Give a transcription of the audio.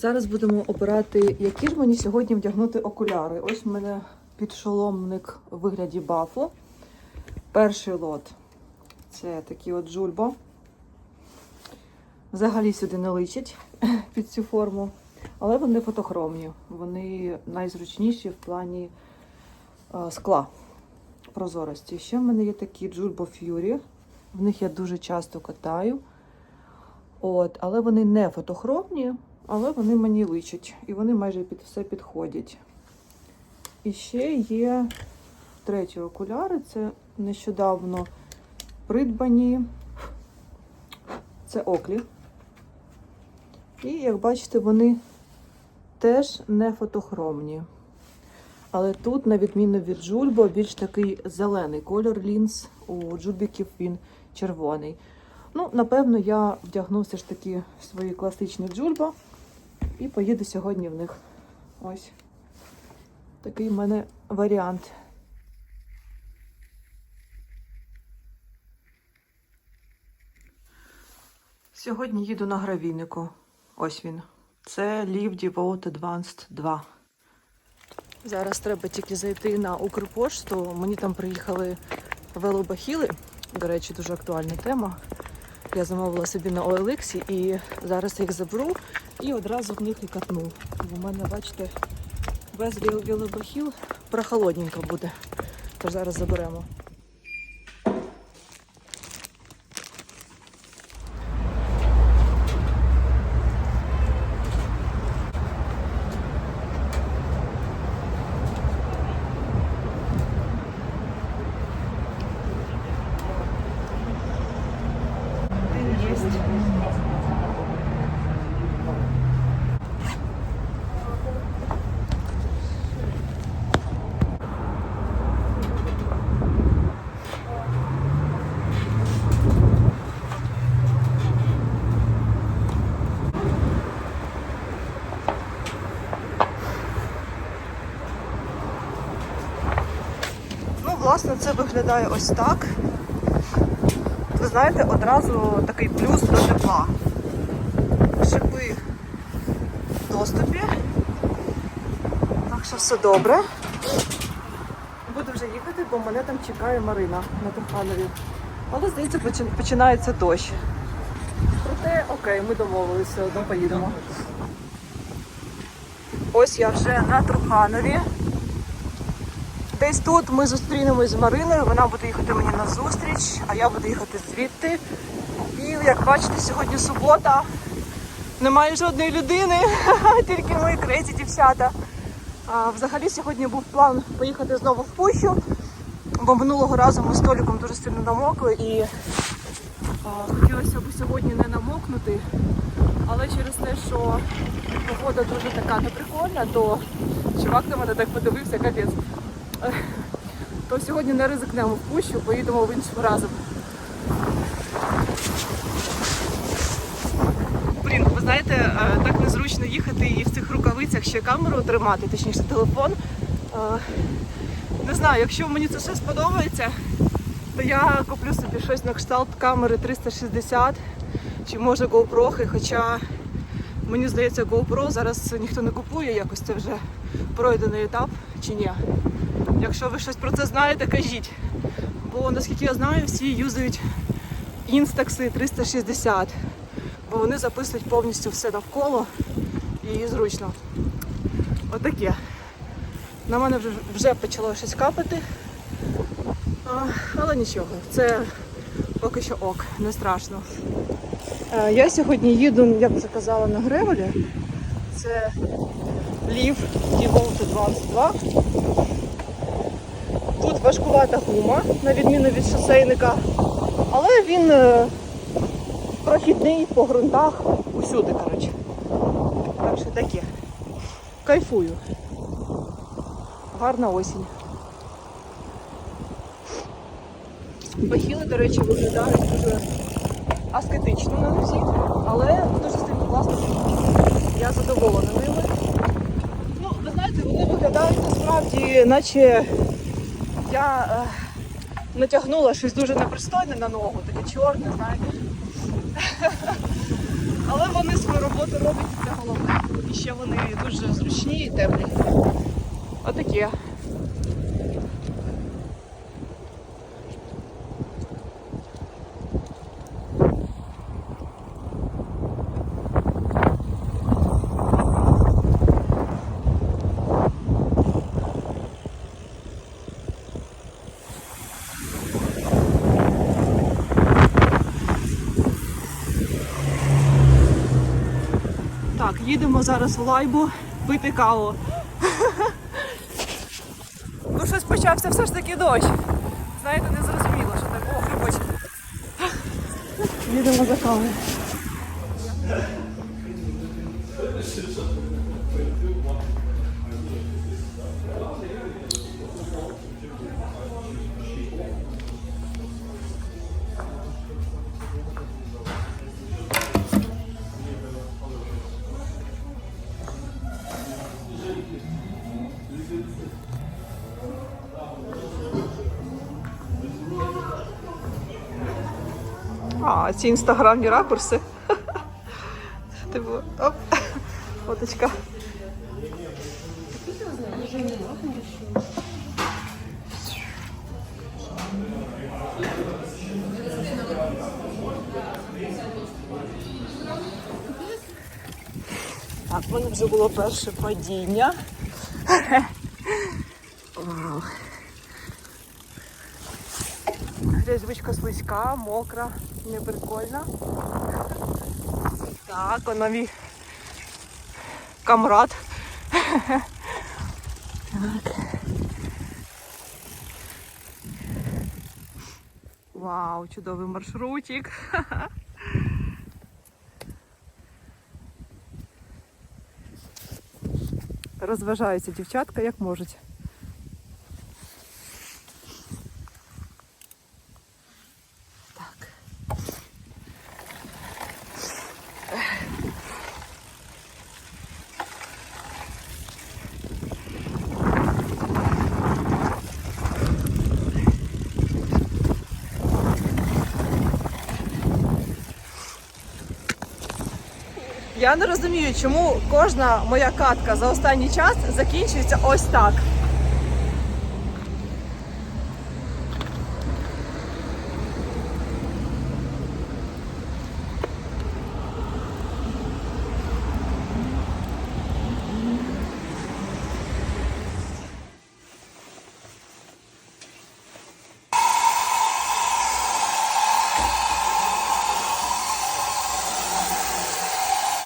зараз будемо обирати, які ж мені сьогодні вдягнути окуляри. Ось в мене підшоломник у вигляді бафу. Перший лот це такі от джульбо. Взагалі сюди не личать під цю форму. Але вони фотохромні. Вони найзручніші в плані е, скла прозорості. Ще в мене є такі Джульбо Fury. В них я дуже часто катаю. От, але вони не фотохромні, але вони мені личать. І вони майже під все підходять. І ще є треті окуляри. Це нещодавно придбані. Це оклі. І, як бачите, вони теж не фотохромні. Але тут, на відміну від Джульбо, більш такий зелений кольор лінз. У джульбіків він червоний. Ну, напевно, я вдягну все ж таки свої класичні джульбо і поїду сьогодні в них. Ось такий в мене варіант. Сьогодні їду на гравійнику. Ось він. Це Live Devote Advanced 2. Зараз треба тільки зайти на Укрпошту. Мені там приїхали велобахіли. До речі, дуже актуальна тема. Я замовила собі на OLX і зараз їх заберу і одразу в них і катну. У мене, бачите, без білобахів прохолодненько буде. Тож зараз заберемо. Есть. Ну, власне, це виглядає ось так. Ви знаєте, одразу такий плюс до тепла. Шипи в доступі. Так що все добре. Буду вже їхати, бо мене там чекає Марина на Турханові. Але здається, починається дощ. Проте, окей, ми домовилися, одно поїдемо. Ось я вже на Труханові. Десь тут ми зустрінемось з Мариною, вона буде їхати мені на зустріч, а я буду їхати звідти. І як бачите, сьогодні субота. Немає жодної людини, тільки ми треті дівчата. А, взагалі сьогодні був план поїхати знову в пущу, бо минулого разу ми з Толіком дуже сильно намокли і а, хотілося б сьогодні не намокнути. Але через те, що погода дуже така неприкольна, то чувак на мене так подивився, капець то сьогодні не ризикнемо в пущу, поїдемо в іншим разом. Блін, ви знаєте, е, так незручно їхати і в цих рукавицях ще камеру тримати, точніше телефон. Е, Не знаю, якщо мені це все сподобається, то я куплю собі щось на кшталт камери 360 чи може GoPro, хоча мені здається GoPro зараз ніхто не купує, якось це вже пройдений етап чи ні. Якщо ви щось про це знаєте, кажіть. Бо наскільки я знаю, всі юзають інстакси 360, бо вони записують повністю все навколо і зручно. Отаке. На мене вже, почало щось капати. Але нічого, це поки що ок, не страшно. Е, Я сьогодні їду, як вже казала, на Гревелі. Це Лів Діволт 22. Тут важкувата гума, на відміну від шосейника, але він е, прохідний по ґрунтах усюди, коротше. Так що таке. Кайфую. Гарна осінь. Бахіли, до речі, виглядають дуже аскетично на носі, але дуже сильно класно. Я задоволена ними. Ну, ви знаєте, вони виглядають насправді, наче я е, натягнула щось дуже непристойне на ногу, таке чорне, знаєте. Але вони свою роботу роблять, і це головне. І ще вони дуже зручні і теплі. Отакі. Так, їдемо зараз в лайбу пити каву. Ну, щось почався все ж таки дощ. Знаєте, не зрозуміло, що так і хоче. Їдемо за кавою. А, ці інстаграмні ракурси. Типу, оп, фоточка. Так, в мене вже було перше падіння. Вау. Рязьбочка слизька, мокра, не прикольна. Так, вона мій камрад. Так. Вау, чудовий маршрутик. Розважаються дівчатка як можуть. Я не розумію, чому кожна моя катка за останній час закінчується ось так.